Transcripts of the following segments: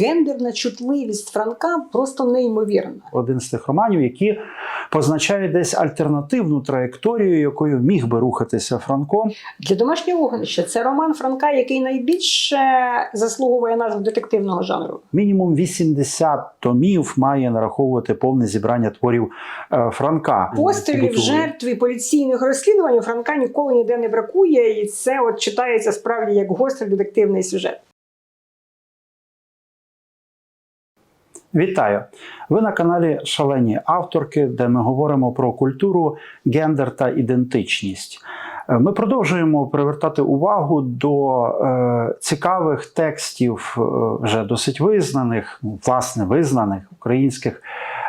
Гендерна чутливість Франка просто неймовірна. один з тих романів, які позначають десь альтернативну траєкторію, якою міг би рухатися Франко. Для домашнього вогнища це роман Франка, який найбільше заслуговує назву детективного жанру. Мінімум 80 томів має нараховувати повне зібрання творів е, Франка. Пострілів, жертв і поліційних розслідувань у Франка ніколи ніде не бракує, і це от читається справді як гострий детективний сюжет. Вітаю! Ви на каналі Шалені авторки, де ми говоримо про культуру, гендер та ідентичність. Е, Ми продовжуємо привертати увагу до е, цікавих текстів, е, вже досить визнаних, ну, власне, визнаних українських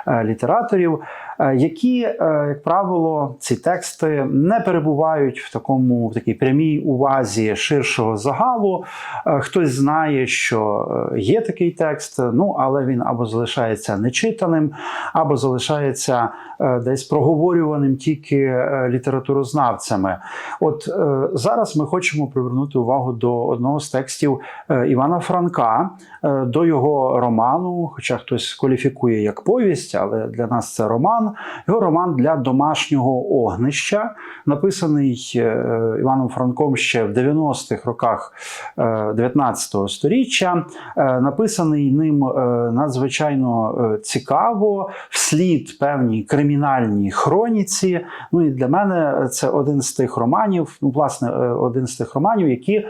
е, літераторів, які, е, як правило, ці тексти не перебувають в такому в такій прямій увазі ширшого загалу. Е, Хтось знає, що е, є такий текст, ну але він або залишається нечитаним, або залишається е, десь проговорюваним тільки е, літературознавцями. От е, зараз ми хочемо привернути увагу до одного з текстів е, Івана Франка, е, до його роману, хоча хтось кваліфікує як повість, але для нас це роман. Його роман для домашнього огнища, написаний е, Іваном Франком ще в 90-х роках е, 19 століття, е, написаний ним е, надзвичайно е, цікаво, вслід певній кримінальній хроніці. Ну і для мене це один з тих романів, ну, власне, е, один з тих романів, які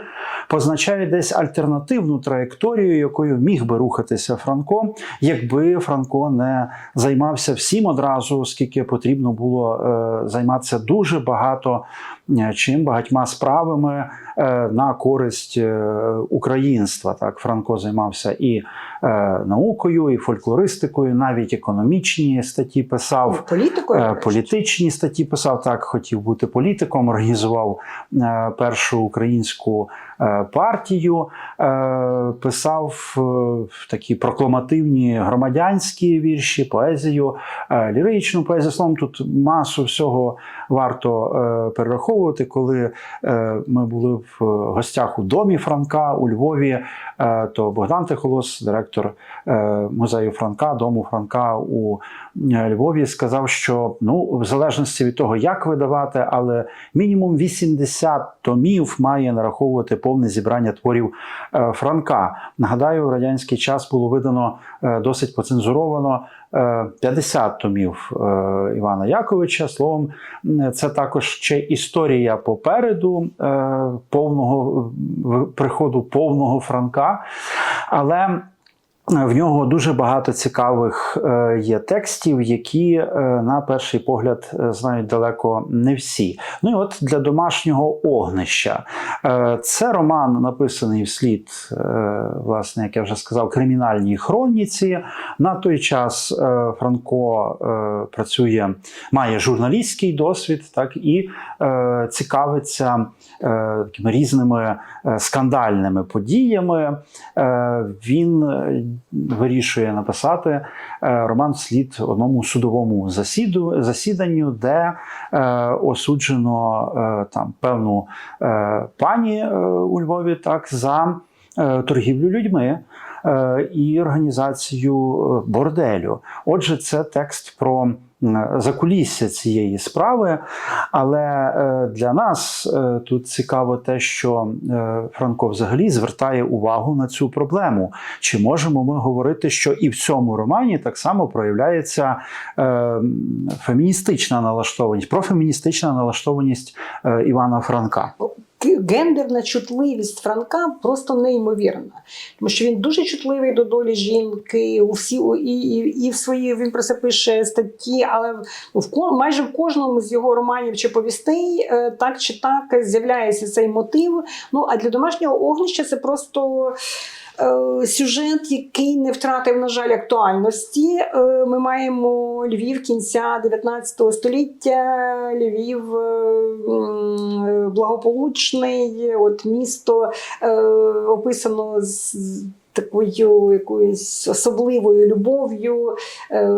позначають десь альтернативну траєкторію, якою міг би рухатися Франко, якби Франко не займався всім одразу, оскільки потрібно було е, займатися дуже багато чим багатьма справами е, на користь е, українства. Так, Франко займався і е, наукою, і фольклористикою, навіть економічні статті писав. Політикою Е. Політичні статті писав так, хотів бути політиком, організував е, першу українську е, партію, е, писав е, такі прокламативні громадянські вірші, поезію, е, ліричну поезію. Словом, тут масу всього варто е, перераховувати. Коли е, ми були в гостях у домі Франка у Львові, е, то Богдан Тихолос, директор е, музею Франка, дому Франка у е, Львові, сказав, що ну, в залежності від того, як видавати, але мінімум 80 томів має нараховувати повне зібрання творів е, Франка. Нагадаю, в радянський час було видано е, досить поцензуровано е, 50 томів е, Івана Яковича. Словом, це також ще історія попереду е, повного приходу повного Франка. Але в нього дуже багато цікавих е, є текстів, які е, на перший погляд е, знають далеко не всі. Ну і от для домашнього огнища. Це роман написаний вслід, власне, як я вже сказав, кримінальній хроніці. На той час Франко працює, має журналістський досвід, так і цікавиться такими різними скандальними подіями. Він вирішує написати е, роман слід одному судовому засіду, засіданню, де е, осуджено е, там певну пані у Львові так за торгівлю людьми. Е, І організацію е, борделю. Отже, це текст про закулісся цієї справи. Але е, для нас тут цікаво те, що Франко взагалі звертає увагу на цю проблему. Чи можемо ми говорити, що і в цьому романі так само проявляється феміністична налаштованість, профеміністична налаштованість Івана Франка? Гендерна чутливість Франка просто неймовірна, тому що він дуже чутливий до долі жінки. У всі і, і, і в свої він про це пише статті, але в майже в кожному з його романів чи повістей е, так чи так з'являється цей мотив. Ну а для домашнього огнища це просто. Е, Сюжет, який не втратив, на жаль, актуальності. Е, Ми маємо Львів кінця 19 століття, Львів е, благополучний, от місто описано з такою якоюсь особливою любов'ю. Е,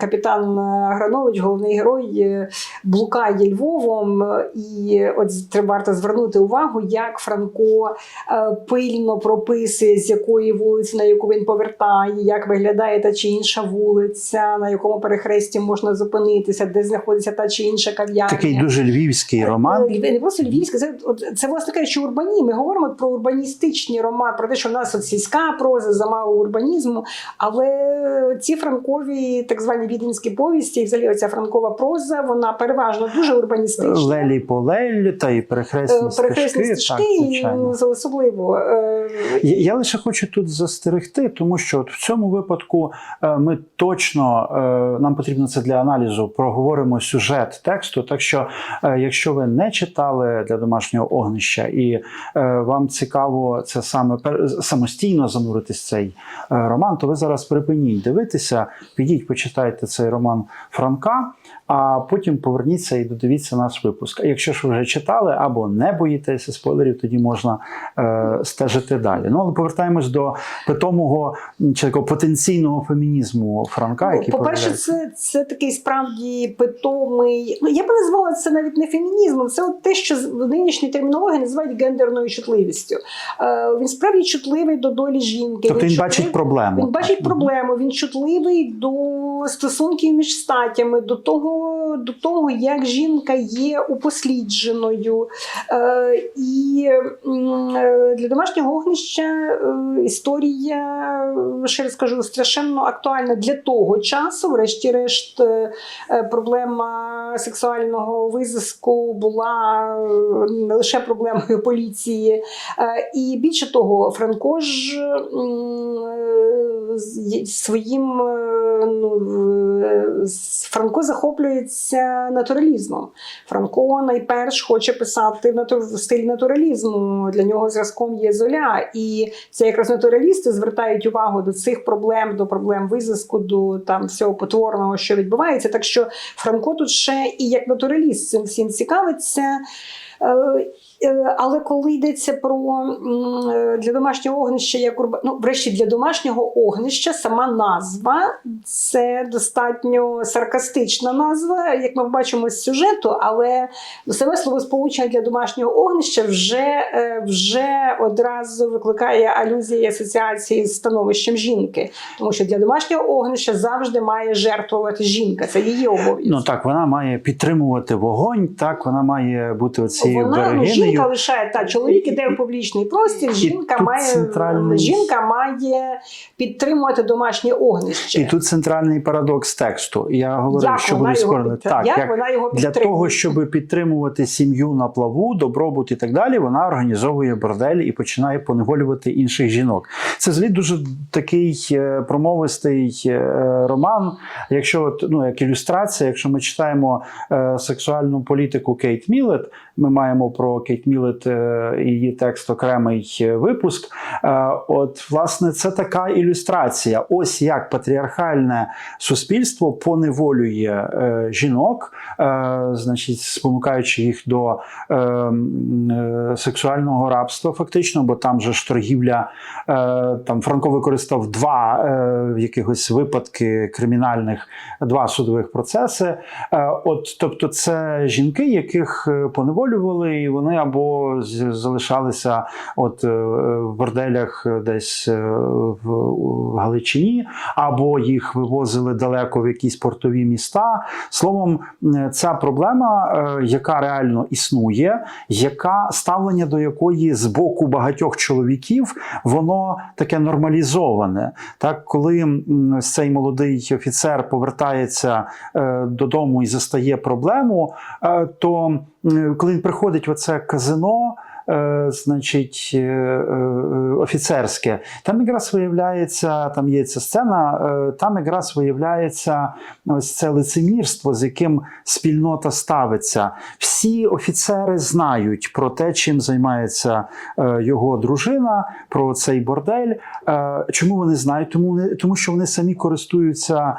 Капітан Гранович, головний герой, е, блукає Львовом, і от треба варто звернути увагу, як Франко е, пильно прописує, з якої вулиці, на яку він повертає, як виглядає та чи інша вулиця, на якому перехресті можна зупинитися, де знаходиться та чи інша кав'ярня. Такий дуже львівський роман. Не просто львівське, це, це власне кажучи, урбані. Ми говоримо про урбаністичні романи, про те, що в нас от сільська проза, замало урбанізму. Але ці франкові, так звані віденські повісті, і взагалі оця франкова проза, вона переважно дуже урбаністична. Лелі Полель та й перехресні Е, стежки. стежки, Так, і, особливо. Е, Я я лише хочу тут застерегти, тому що от в цьому випадку е, ми точно нам потрібно це для аналізу. Проговоримо сюжет тексту. Так що, якщо ви не читали для домашнього огнища і вам цікаво це саме самостійно зануритись в цей е, роман, то ви зараз припиніть дивитися, підіть, почитайте цей роман Франка. А потім поверніться і додивіться наш випуск. А якщо ж ви вже читали або не боїтеся спойлерів, тоді можна е, стежити далі. Ну але повертаємось до питомого чи такого потенційного фемінізму Франка, Ну, який По-перше, це, це такий справді питомий. Ну я би назвала це навіть не фемінізмом. Це от те, що в нинішній термінології називають гендерною чутливістю. Е, він справді чутливий до долі жінки. тобто він чутливий- бачить проблему. Він бачить Так. проблему, він чутливий до стосунків між статтями, до того, до того як жінка є упослідженою. Е, і е, для домашнього огнища е, історія, ще раз скажу, страшенно актуальна для того часу. Врешті-решт, е, е, проблема сексуального визиску була не лише проблемою поліції. І більше того, Франко ж своїм е, ну, е, Франко захоплюється натуралізмом. Франко найперш хоче писати в стилі натуралізму. Для нього зразком є золя. І це якраз натуралісти звертають увагу до цих проблем, до проблем визиску, до там всього потворного, що відбувається. Так що Франко тут ще і як натураліст цим всім цікавиться. Е, Але коли йдеться про е, для домашнього огнища, як урба... ну, врешті для домашнього огнища сама назва це достатньо саркастична назва, як ми бачимо з сюжету, але саме словосполучення для домашнього огнища вже, е, вже одразу викликає алюзії асоціації з становищем жінки, тому що для домашнього огнища завжди має жертвувати жінка. Це її обов'язок. Ну так, вона має підтримувати вогонь, так вона має бути оцією ну, берегинею. Жінка лишає та чоловік іде в публічний простір. Жінка має центральний- жінка має підтримувати домашнє огнище. І тут центральний парадокс тексту. Я говорив, як що були його Так, як, як вона його для того, щоб підтримувати сім'ю на плаву, добробут і так далі, вона організовує бордель і починає поневолювати інших жінок. Це взагалі дуже такий е, промовистий е, роман. Якщо от, ну, як ілюстрація, якщо ми читаємо е, сексуальну політику Кейт Мілет, ми маємо про Кейт Мілет е, її текст окремий е, випуск. Е, От, власне, це така ілюстрація. Ось як патріархальне суспільство поневолює жінок, значить, спонукаючи їх до сексуального рабства, фактично, бо там же ж торгівля, там Франко використав два е, якихось випадки кримінальних, два судових процеси. От, тобто, це жінки, яких поневолювали, і вони або залишалися от е, в борделях десь е, в, Галичині, або їх вивозили далеко в якісь портові міста. Словом, е, ця проблема, яка реально існує, яка ставлення до якої з боку багатьох чоловіків воно таке нормалізоване. Так, коли цей молодий офіцер повертається додому і застає проблему, то коли він приходить в оце казино. е, Значить, е, е, офіцерське, там якраз виявляється, там є ця сцена, там якраз виявляється ось це лицемірство, з яким спільнота ставиться. Всі офіцери знають про те, чим займається його дружина, про цей бордель. Чому вони знають? Тому, тому що вони самі користуються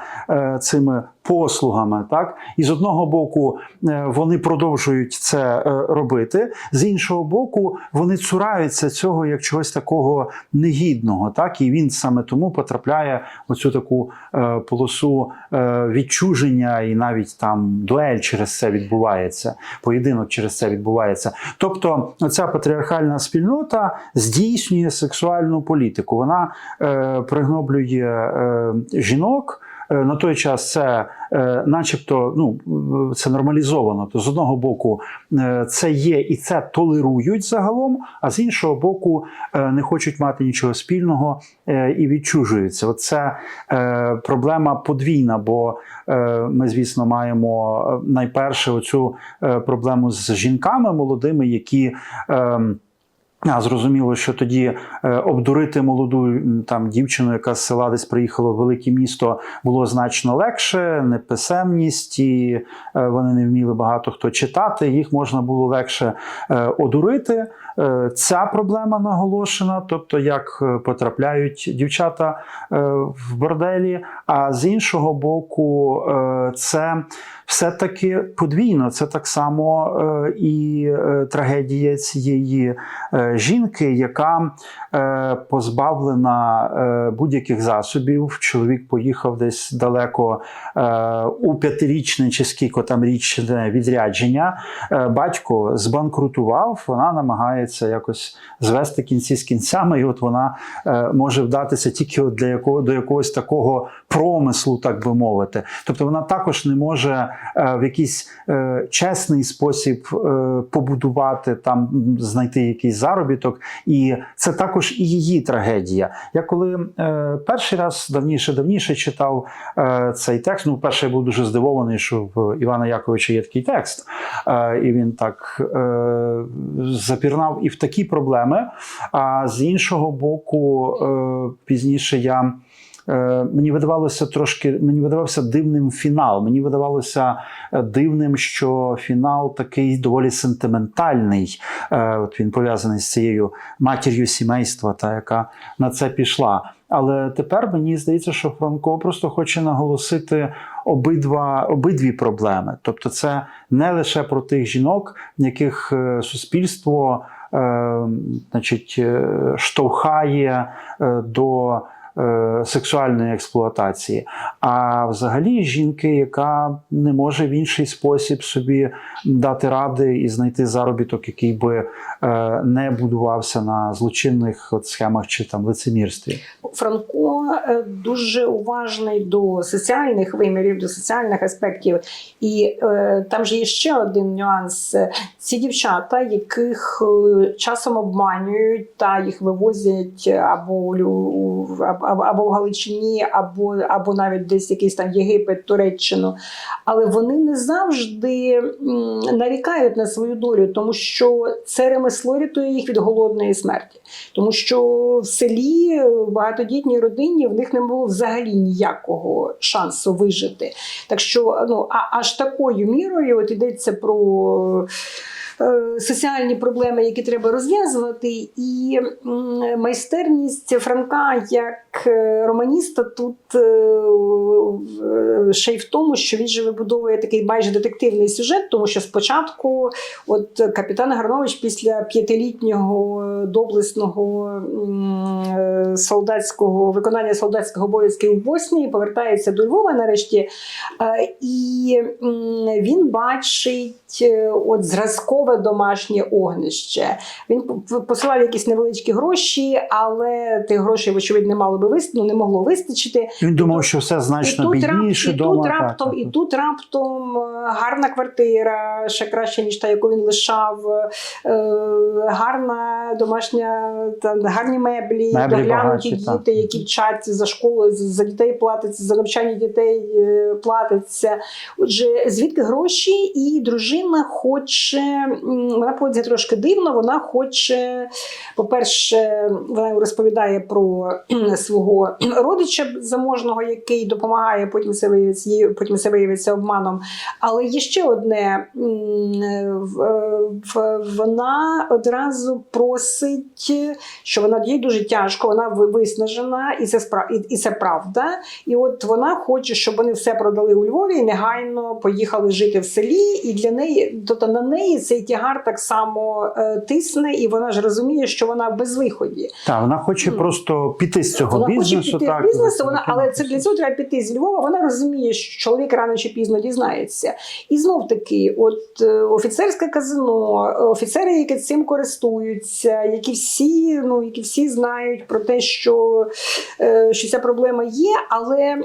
цими послугами. Так? І з одного боку е, вони продовжують це е, робити, з іншого боку, вони цураються цього як чогось такого негідного. Так? І він саме тому потрапляє в цю таку е, полосу відчуження, і навіть там дуель через це відбувається, поєдинок через це відбувається. Тобто, ця патріархальна спільнота здійснює сексуальну політику. Вона е, пригноблює е, жінок. Е, На той час це, е, начебто, ну це нормалізовано. То з одного боку е, це є і це толерують загалом, а з іншого боку, не хочуть мати нічого спільного і відчужуються. Оце проблема подвійна, бо ми, звісно, маємо найперше оцю проблему з жінками молодими, які. А, зрозуміло, що тоді е, обдурити молоду там дівчину, яка з села десь приїхала в велике місто, було значно легше, неписемність, і е, вони не вміли багато хто читати. Їх можна було легше е, одурити. Ця проблема наголошена, тобто як потрапляють дівчата в борделі. А з іншого боку, це все-таки подвійно. Це так само і трагедія цієї жінки, яка е, позбавлена е, будь-яких засобів. Чоловік поїхав десь далеко е, у п'ятирічне чи скільки там річне відрядження. Батько збанкрутував, вона намагається якось звести кінці з кінцями, і от вона може вдатися тільки от для якого до якогось такого промислу, так би мовити. Тобто вона також не може в якийсь чесний спосіб побудувати там, знайти якийсь заробіток, і це також і її трагедія. Я коли е, перший раз давніше давніше читав е, цей текст, ну, перше я був дуже здивований, що в Івана Яковича є такий текст, е, і він так е, запірнав і в такі проблеми. А з іншого боку, е, пізніше я. Е, Мені видавалося трошки, мені видавався дивним фінал. Мені видавалося е, дивним, що фінал такий доволі сентиментальний. Е, От він пов'язаний з цією матір'ю сімейства, та яка на це пішла. Але тепер мені здається, що Франко просто хоче наголосити обидва, обидві проблеми. Тобто, це не лише про тих жінок, яких суспільство е, значить, штовхає до сексуальної експлуатації, а взагалі жінки, яка не може в інший спосіб собі дати ради і знайти заробіток, який би е, не будувався на злочинних от схемах чи там лицемірстві. Франко е, дуже уважний до соціальних вимірів, до соціальних аспектів. І е, там же є ще один нюанс: ці дівчата, яких е, часом обманюють та їх вивозять або у- або, в Галичині, або, або навіть десь якийсь там Єгипет, Туреччину. Але вони не завжди нарікають на свою долю, тому що це ремесло рятує їх від голодної смерті. Тому що в селі багатодітній родині в них не було взагалі ніякого шансу вижити. Так що ну, а, аж такою мірою от йдеться про. е, Соціальні проблеми, які треба розв'язувати, і майстерність Франка як романіста тут е, е, ще й в тому, що він же вибудовує такий майже детективний сюжет, тому що спочатку, от капітан Гарнович після п'ятилітнього е, доблесного е, солдатського виконання солдатських обов'язків у Боснії повертається до Львова нарешті, е, і він бачить е, от зразкове домашнє огнище. Він посилав якісь невеличкі гроші, але тих грошей, вочевидь, не мало би вист... ну, не могло вистачити. Він думав, що все значно і тут, бідніше і дома. тут так, раптом, так, і тут раптом гарна квартира, ще краще, ніж та, яку він лишав, е, гарна домашня, там, гарні меблі, Меблі доглянуті діти, так. які вчаться за школою, за дітей платиться, за навчання дітей е, платиться. Отже, звідки гроші? І дружина хоче, вона поводиться трошки дивно, вона хоче, по-перше, вона розповідає про свою. Свого родича заможного, який допомагає, потім це виявиться, потім це виявиться обманом. Але є ще одне: вона одразу просить, що вона їй дуже тяжко, вона виснажена, і це спра- і, це правда. І от вона хоче, щоб вони все продали у Львові і негайно поїхали жити в селі. І для неї, тобто на неї цей тягар так само е, тисне, і вона ж розуміє, що вона в безвиході. Так, вона хоче Мгм. просто піти з цього Вона бізнесу. хоче піти так, з бізнесу, вона, але це для цього треба піти з Львова. Вона розуміє, що чоловік рано чи пізно дізнається. І знов таки, от е, офіцерське казино, офіцери, які цим користуються, які всі, ну які всі знають про те, що, е, що ця проблема є, але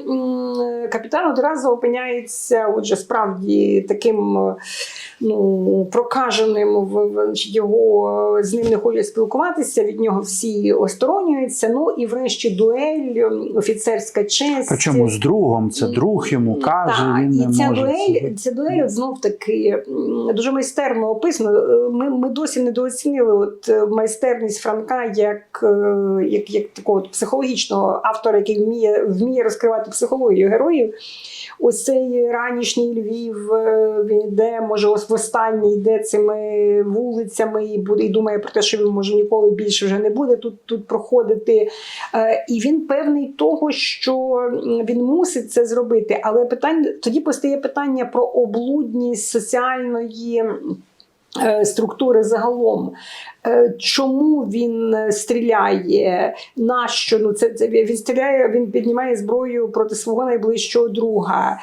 капітан одразу опиняється, отже, справді таким. е, Ну, прокаженим в, в- його з ним не хочуть спілкуватися, від нього всі осторонюються. Ну і врешті дуель, офіцерська честь. Причому з другом, це друг йому каже, Так, він і не ця може. дуель, ця дуель знов таки дуже майстерно описано. Ми, ми досі недооцінили от е, майстерність Франка як, е, як, як такого психологічного автора, який вміє, вміє розкривати психологію героїв. Ось цей ранішній Львів, е, йде, може, ось востаннє йде цими вулицями і буде і думає про те, що він може ніколи більше вже не буде тут, тут проходити. Е, І він певний того, що він мусить це зробити. Але питання тоді постає питання про облудність соціальної. е, Структури загалом, чому він е, стріляє, нащо? Ну це, це він стріляє, він піднімає зброю проти свого найближчого друга.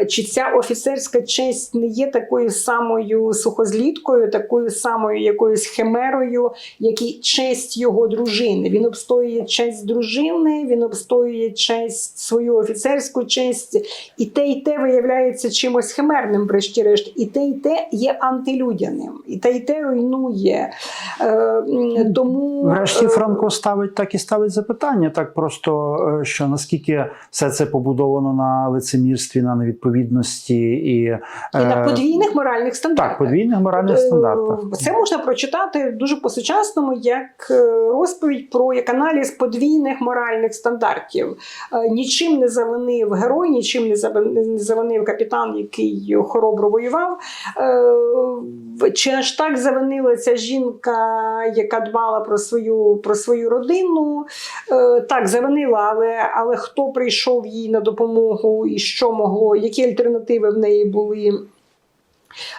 Е, Чи ця офіцерська честь не є такою самою сухозліткою, такою самою якоюсь химерою, як честь його дружини? Він обстоює честь дружини, він обстоює честь свою офіцерську честь, і те, і те виявляється чимось химерним, врешті-решт, і те, і те є антилюдяним, і те, і те руйнує. Е, тому Врешті е, Франко ставить так і ставить запитання, так просто е, що наскільки все це побудовано на лицемірстві, на невідповідності і, і на подвійних моральних стандартах. так, подвійних моральних Е, стандартах. Це можна прочитати дуже по-сучасному як розповідь про як аналіз подвійних моральних стандартів. Нічим не завинив герой, нічим не завин- завинив капітан, який хоробро воював. Чи аж так завинила ця жінка, яка дбала про свою, про свою родину? Е, Так, завинила, але, але хто прийшов їй на допомогу і що могло, які альтернативи в неї були?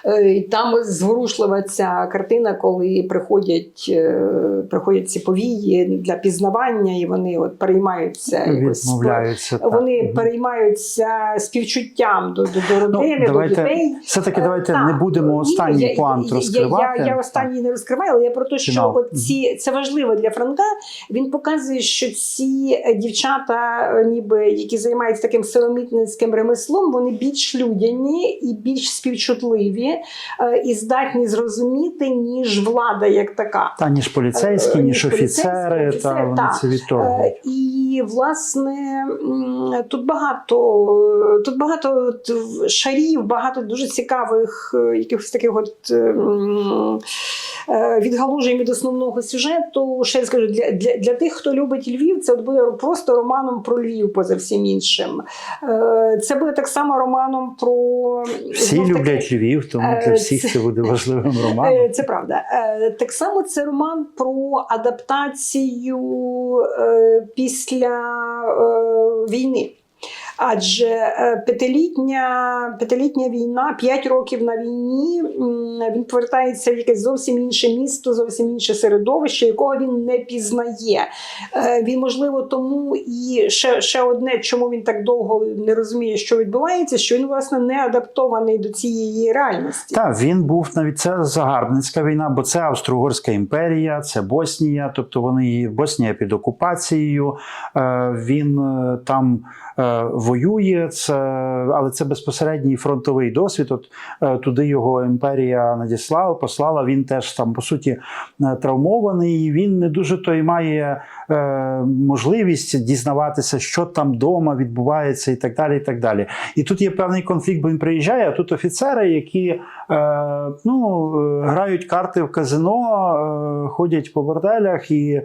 Е, І там зворушлива ця картина, коли приходять, е, приходять ці повії для пізнавання, і вони от переймаються Відмовляються. Вони переймаються співчуттям до, до, до родини, Ну, до давайте дітей. все-таки Е, давайте так. не будемо Ні, останній я- квант я- розкривати. Я, я, я останній не розкриваю, але я про те, що от ці, це важливо для Франка. Він показує, що ці е, дівчата, е, ніби які займаються таким силомітницьким ремеслом, вони більш людяні і більш співчутливі е, і здатні зрозуміти, ніж влада як така. Та ніж поліцейські, Е, ніж ніж офіцери, офіцери, та вони це відторгують. Е, І власне тут багато тут багато шарів, багато дуже цікавих якихось таких от відгалужень від основного сюжету. Ще я скажу для, для, для тих, хто любить Львів, це буде просто романом про Львів, поза всім іншим. Це буде так само романом про Всі люблять Львів, тому е, для всіх це- це буде важливим Е, романом. Це правда. Е, Так само це роман про адаптацію після війни. Адже е, п'ятилітня, п'ятилітня війна, п'ять років на війні, він повертається в якесь зовсім інше місто, зовсім інше середовище, якого він не пізнає. Е, Він, можливо, тому і ще, ще одне, чому він так довго не розуміє, що відбувається, що він, власне, не адаптований до цієї реальності. Так, він був навіть це загарбницька війна, бо це Австро-Угорська імперія, це Боснія, тобто вони Боснія під окупацією. Е, Він там воює, це, але це безпосередній фронтовий досвід. От е, туди його імперія надіслала, послала. Він теж там, по суті, е, травмований. і Він не дуже то й має е, можливість дізнаватися, що там вдома відбувається, і так далі. І так далі. І тут є певний конфлікт, бо він приїжджає, а тут офіцери, які ну, грають карти в казино, ходять по борделях, і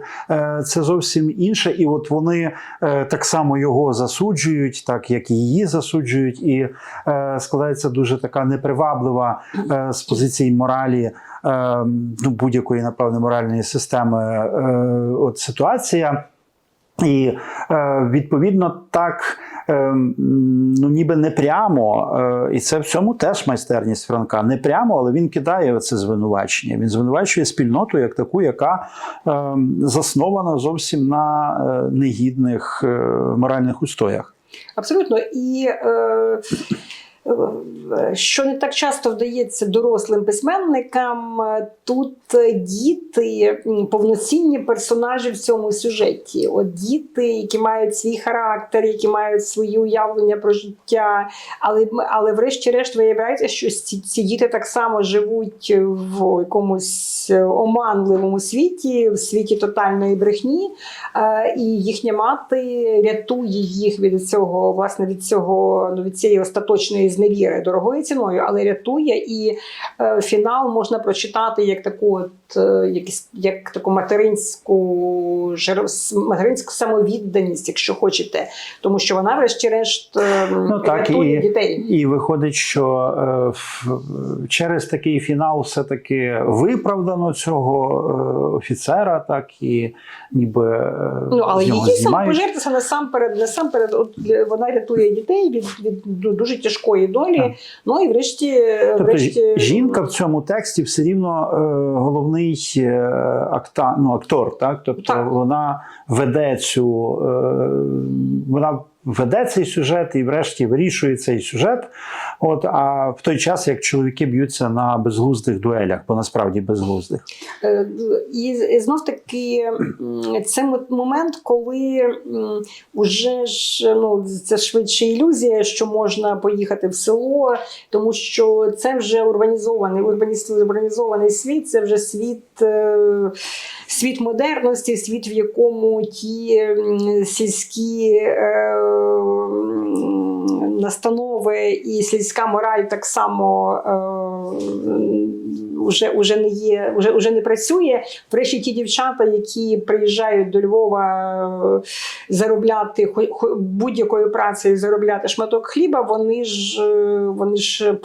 це зовсім інше. І от вони так само його засуджують, так як і її засуджують, і е, складається дуже така неприваблива е, з позиції моралі. е, Ну, будь-якої, напевне, моральної системи е, от ситуація. І е, відповідно так, е, ну ніби не прямо, е, і це в цьому теж майстерність Франка. Не прямо, але він кидає це звинувачення. Він звинувачує спільноту як таку, яка е, заснована зовсім на негідних моральних устоях. Абсолютно. І е, що не так часто вдається дорослим письменникам, тут діти повноцінні персонажі в цьому сюжеті. От діти, які мають свій характер, які мають свої уявлення про життя, але, але врешті-решт виявляється, що ці, ці діти так само живуть в якомусь оманливому світі, в світі тотальної брехні. Е, і їхня мати рятує їх від цього, власне, від цього, ну, від цієї остаточної зневіри дорогою ціною, але рятує. І е, фінал можна прочитати як таку, от, е, як таку материнську, материнську самовідданість, якщо хочете, тому що вона, врешті-решт, е, Ну, так, рятує і- дітей. І виходить, що е, в- через такий фінал все-таки виправдано цього е, офіцера, так і ніби е, Ну, але її самопожертва насамперед, насамперед, от вона рятує дітей від, від ну, дуже тяжкої долі. Так. Ну і врешті, Тобто врешті жінка в цьому тексті все рівно е, головний е, акта, ну, актор, так? Тобто Так. вона веде цю, е, вона веде цей сюжет і врешті вирішує цей сюжет. От, а в той час, як чоловіки б'ються на безглуздих дуелях, бо насправді безглуздих. Е, І, і знов таки це момент, коли м, уже ж ну це швидше ілюзія, що можна поїхати в село, тому що це вже урбанізований, урбанізований світ, це вже світ. е, Світ модерності, світ, в якому ті сільські е, настанови і сільська мораль так само е, уже, уже не є, уже, уже не працює. Врешті ті дівчата, які приїжджають до Львова е, заробляти будь-якою працею заробляти шматок хліба, вони ж е, вони ж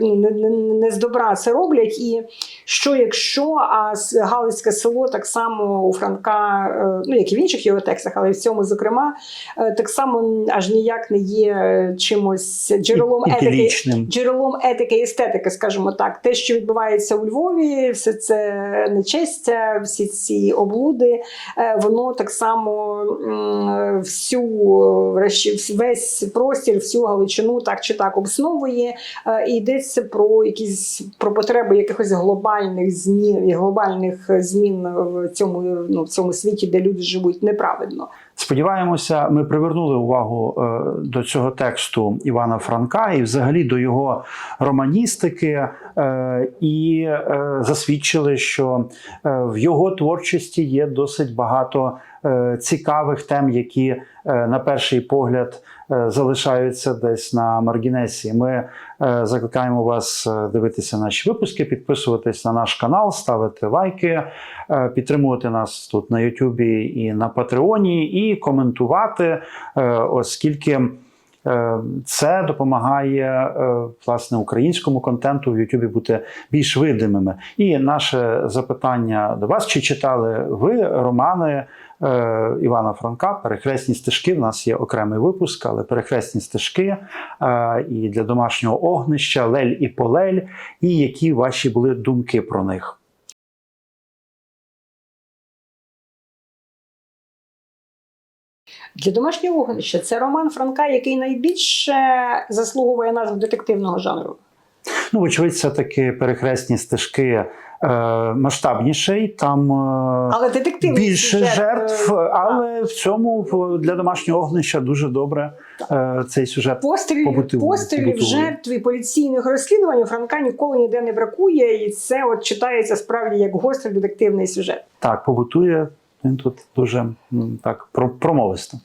не, з добра це роблять. І що якщо, а Галицьке село так само у Франка, е, ну як і інших його текстах, але і в цьому, зокрема, е, так само аж ніяк не є чимось джерелом етики джерелом етики і естетики, скажімо так, те, що відбувається у Львові, все це нечестя, всі ці облуди, е, воно так само всю весь простір, всю Галичину так чи так обсновує. Е, І йдеться про якісь про потреби якихось глобальних змін, глобальних змін в цьому, ну, в цьому світі, де люди живуть неправедно. Сподіваємося, ми привернули увагу е, до цього тексту Івана Франка і взагалі до його романістики, е, і е, засвідчили, що в його творчості є досить багато цікавих тем, які е, на перший погляд е, залишаються десь на маргінесі. Ми е, закликаємо вас е, дивитися наші випуски, підписуватись на наш канал, ставити лайки, е, підтримувати нас тут на Ютубі і на Патреоні, і коментувати, е, оскільки. е, Це допомагає е, власне українському контенту в Ютубі бути більш видимими. І наше запитання до вас: чи читали ви романи е, Івана Франка? Перехресні стежки. В нас є окремий випуск, але перехресні стежки е, і для домашнього огнища, Лель і Полель, і які ваші були думки про них? Для домашнього вогнища це роман Франка, який найбільше заслуговує назв детективного жанру. Ну, вочевидь, все таки перехресні стежки е, масштабніший, там е, Але детективний більше сюжет, жертв, е, але в цьому для домашнього огнища дуже добре е, цей сюжет. Пострілів, пострілів жертв і поліційних розслідувань у Франка ніколи ніде не бракує, і це от читається справді як гострий детективний сюжет. Так, побутує він тут дуже так про- промовисто.